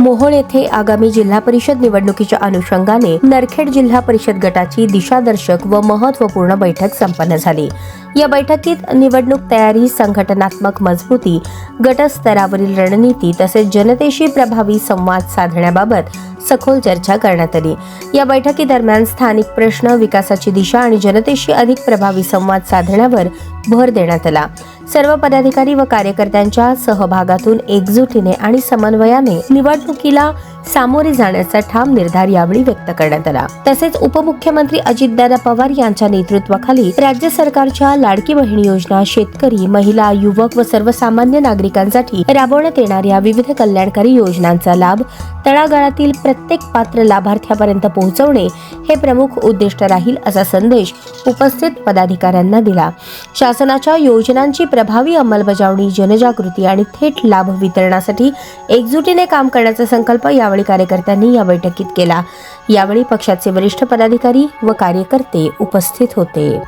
मोहोळ येथे आगामी जिल्हा परिषद निवडणुकीच्या अनुषंगाने नरखेड जिल्हा परिषद गटाची दिशादर्शक व महत्त्वपूर्ण बैठक संपन्न झाली. या बैठकीत निवडणूक तयारी संघटनात्मक मजबूती गटस्तरावरील रणनीती तसेच जनतेशी प्रभावी संवाद साधण्याबाबत सखोल चर्चा करण्यात आली. या बैठकीदरम्यान स्थानिक प्रश्न विकासाची दिशा आणि जनतेशी अधिक प्रभावी संवाद साधण्यावर भर देण्यात आला. सर्व पदाधिकारी व कार्यकर्त्यांच्या सहभागातून एकजुटीने आणि समन्वयाने निवडणुकीला सामोरे जाण्याचा ठाम निर्धार यावेळी व्यक्त करण्यात आला. तसेच उपमुख्यमंत्री अजितदादा पवार यांच्या नेतृत्वाखाली राज्य सरकारच्या लाडकी बहीण योजना शेतकरी महिला युवक व सर्वसामान्य नागरिकांसाठी राबवण्यात येणाऱ्या विविध कल्याणकारी योजनांचा लाभ तळागाळातील प्रत्येक पात्र लाभार्थ्यापर्यंत पोहोचवणे हे प्रमुख उद्दिष्ट राहील असा संदेश उपस्थित पदाधिकाऱ्यांना दिला. शासनाच्या योजनांची प्रभावी अंमलबजावणी जनजागृती आणि थेट लाभ वितरणासाठी एकजुटीने काम करण्याचा संकल्प यावेळी मावळे कार्यकर्त्यांनी या बैठकीत केला. यावेळी पक्षाचे वरिष्ठ पदाधिकारी व कार्यकर्ते उपस्थित होते.